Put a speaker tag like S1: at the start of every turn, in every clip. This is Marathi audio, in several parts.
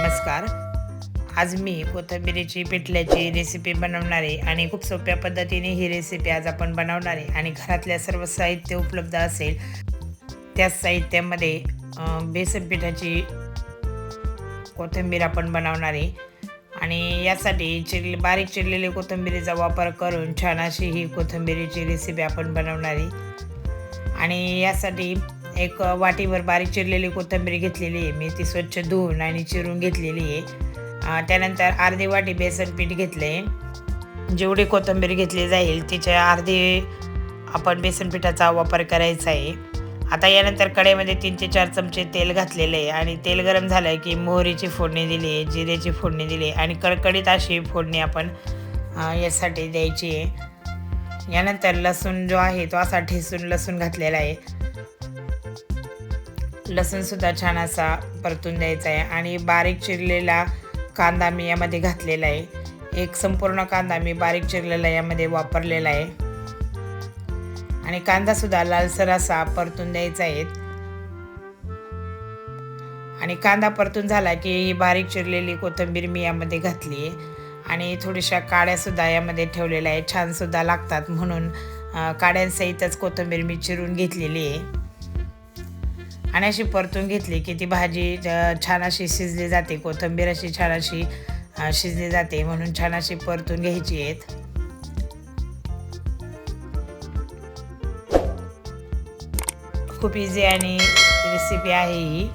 S1: नमस्कार. आज मी कोथिंबिरीची पिठल्याची रेसिपी बनवणार आहे आणि खूप सोप्या पद्धतीने ही रेसिपी आज आपण बनवणार आहे आणि घरातल्या सर्व साहित्य उपलब्ध असेल त्याच साहित्यामध्ये बेसन पिठाची कोथिंबीर आपण बनवणार आहे. आणि यासाठी चिरले बारीक चिरलेली कोथिंबिरीचा वापर करून छान अशी ही कोथिंबिरीची रेसिपी आपण बनवणार आहे. आणि यासाठी एक वाटीवर बारीक चिरलेली कोथिंबीर घेतलेली आहे. मी ती स्वच्छ धुवून आणि चिरून घेतलेली आहे. त्यानंतर अर्धी वाटी बेसन पीठ घेतले जेवढी कोथिंबीर घेतली जाईल तिच्या अर्धी आपण बेसन पिठाचा वापर करायचा आहे. आता यानंतर कढईमध्ये तीन ते चार चमचे तेल घातलेले आहे आणि तेल गरम झालं की मोहरीची फोडणी दिली आहे जिऱ्याची फोडणी दिली आहे आणि कडकडीत अशी फोडणी आपण यासाठी द्यायची आहे. यानंतर लसूण जो आहे तो असा ठेसून लसूण घातलेला आहे. लसूणसुद्धा छान असा परतून द्यायचा आहे. आणि बारीक चिरलेला कांदा मी यामध्ये घातलेला आहे. एक संपूर्ण कांदा मी बारीक चिरलेला यामध्ये वापरलेला आहे. आणि कांदासुद्धा लालसर असा परतून द्यायचा आहे. आणि कांदा परतून झाला की ही बारीक चिरलेली कोथिंबीर मी यामध्ये घातली आहे. आणि थोड्याशा काड्यासुद्धा यामध्ये ठेवलेल्या आहे. छानसुद्धा लागतात म्हणून काड्यांसहितच कोथिंबीर मी चिरून घेतलेली आहे. आणि अशी परतून घेतली की ती भाजी छान अशी शिजली जाते. कोथिंबीर अशी छान अशी शिजली जाते. म्हणून छान अशी परतून घ्यायची आहेत. खूप इझी आणि रेसिपी आहे ही.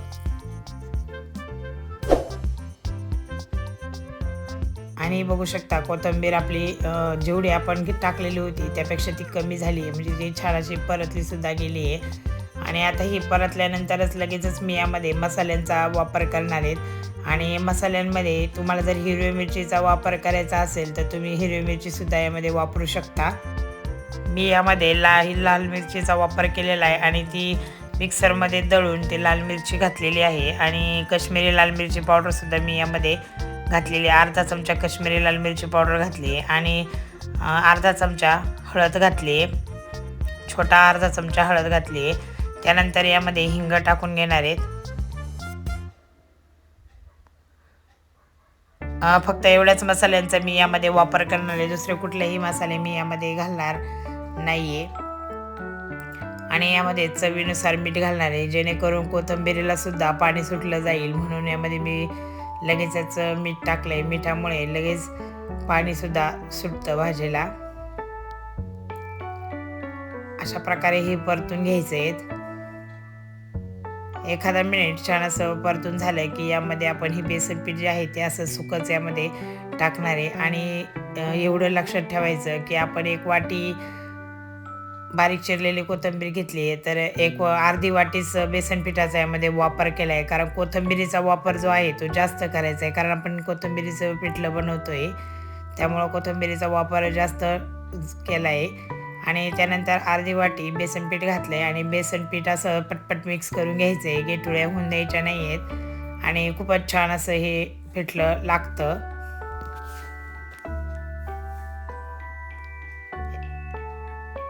S1: आणि बघू शकता कोथिंबीर आपली जेवढी आपण टाकलेली होती त्यापेक्षा ती कमी झाली आहे. म्हणजे ती छान अशी परतली सुद्धा गेली आहे. आणि आता ही परतल्यानंतरच लगेचच मी यामध्ये मसाल्यांचा वापर करणार आहेत आणि मसाल्यांमध्ये तुम्हाला जर हिरवी मिरचीचा वापर करायचा असेल तर तुम्ही हिरवी मिरचीसुद्धा यामध्ये वापरू शकता. मी यामध्ये ला ही लाल मिरचीचा वापर केलेला आहे आणि ती मिक्सरमध्ये दळून ती लाल मिरची घातलेली आहे. आणि कश्मीरी लाल मिरची पावडरसुद्धा मी यामध्ये घातलेली आहे. अर्धा चमचा कश्मीरी लाल मिरची पावडर घातली आहे आणि अर्धा चमचा हळद घातली छोटा अर्धा चमचा हळद घातली आहे. त्यानंतर यामध्ये हिंग टाकून घेणार आहेत. फक्त एवढ्याच मसाल्यांचा मी यामध्ये वापर करणार आहे. दुसरे कुठलेही मसाले मी यामध्ये घालणार नाही आहे आणि यामध्ये चवीनुसार मीठ घालणार आहे. जेणेकरून कोथिंबीरीला सुद्धा पाणी सुटलं जाईल. म्हणून यामध्ये मी लगेचच मीठ टाकलं आहे मिठामुळे लगेच पाणीसुद्धा सुटतं भाजीला. अशा प्रकारे हे परतून घ्यायचे आहेत एखादा मिनिट छान असं परतून झालं की यामध्ये आपण ही बेसन पीठ जे आहे ते असं सुकच यामध्ये टाकणार आहे. आणि एवढं लक्षात ठेवायचं की आपण एक वाटी बारीक चिरलेली कोथिंबीर घेतली आहे तर एक अर्धी वाटीच बेसन पिठाचा यामध्ये वापर केला आहे कारण कोथिंबिरीचा वापर जो आहे तो जास्त करायचा आहे. कारण आपण कोथिंबिरीचं पिठलं बनवतो आहे त्यामुळं कोथिंबिरीचा वापर जास्त केला आहे आणि त्यानंतर अर्धी वाटी बेसन पीठ घातलं आहे आणि बेसन पीठ असं पटपट मिक्स करून घ्यायचं आहे गेटुळ्या होऊन द्यायच्या नाही आहेत आणि खूपच छान असं हे पिठलं लागतं.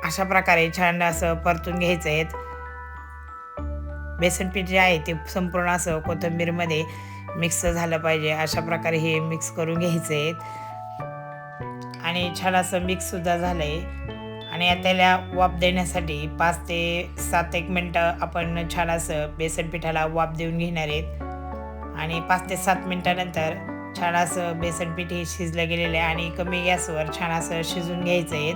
S1: अशा प्रकारे छान असं परतून घ्यायचं आहेत बेसन पीठ जे आहे ते संपूर्ण असं कोथिंबीरमध्ये मिक्स झालं पाहिजे. अशा प्रकारे हे मिक्स करून घ्यायचं आहे आणि छान असं मिक्ससुद्धा झालं आहे आणि त्याला वाफ देण्यासाठी पाच ते सात एक मिनटं आपण छान असं बेसन पिठाला वाफ देऊन घेणार आहेत. आणि पाच ते सात मिनटानंतर छान असं बेसन पीठ हे शिजलं गेलेलं आहे आणि कमी गॅसवर छान असं शिजून घ्यायचं आहे.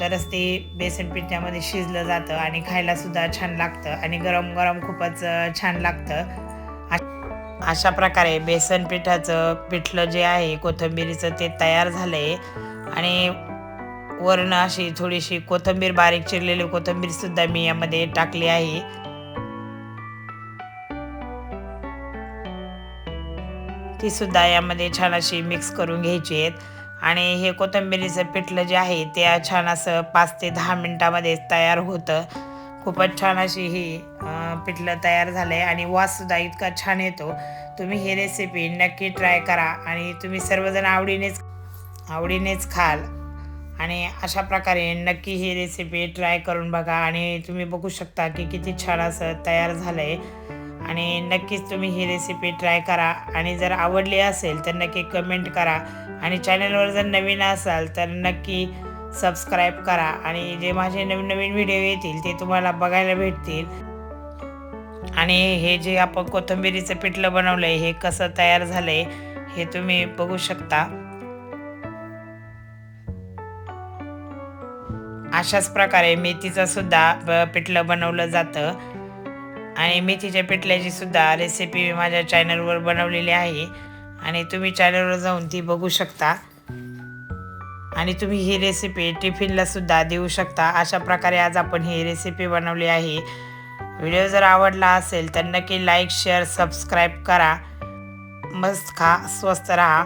S1: तरच ते बेसन पिठामध्ये शिजलं जातं आणि खायलासुद्धा छान लागतं आणि गरम गरम खूपच छान लागतं. अशा प्रकारे बेसन पिठाचं पिठलं जे आहे कोथिंबिरीचं ते तयार झालं आहे आणि वरण अशी थोडीशी कोथिंबीर बारीक चिरलेली कोथंबीर सुद्धा मी यामध्ये टाकली आहे. ती सुद्धा यामध्ये छान अशी मिक्स करून घ्यायची आहेत. आणि हे कोथिंबिरीचं पिठलं जे आहे ते छान असं पाच ते दहा मिनटामध्ये तयार होतं. खूपच छान अशी ही पिठलं तयार झालं आहे आणि वाससुद्धा इतका छान येतो. तुम्ही ही रेसिपी नक्की ट्राय करा आणि तुम्ही सर्वजण आवडीनेच आवडीनेच खाल. आणि अशा प्रकारे नक्की ही रेसिपी ट्राय करून बघा आणि तुम्ही बघू शकता की किती छान असं तयार झालं आहे आणि नक्कीच तुम्ही ही रेसिपी ट्राय करा आणि जर आवडली असेल तर नक्की कमेंट करा. आणि चॅनलवर जर नवीन असाल तर नक्की सबस्क्राईब करा आणि जे माझे नवीन नवीन व्हिडिओ येतील ते तुम्हाला बघायला भेटतील. आणि हे जे आपण कोथिंबिरीचं पिठलं बनवलं आहे हे कसं तयार झालं आहे हे तुम्ही बघू शकता. अशाच प्रकारे मेथीचं सुद्धा ब- पिठलं बनवलं जातं. आणि मेथीच्या पिठल्याची सुद्धा रेसिपी मी माझ्या चॅनलवर बनवलेली आहे. आणि तुम्ही चॅनलवर जाऊन ती बघू शकता. आणि तुम्ही ही रेसिपी टिफिनला सुद्धा देऊ शकता. अशा प्रकारे आज आपण ही रेसिपी बनवली आहे. व्हिडिओ जर आवडला असेल तर नक्की लाईक शेअर सबस्क्राईब करा. मस्त खा स्वस्त राहा.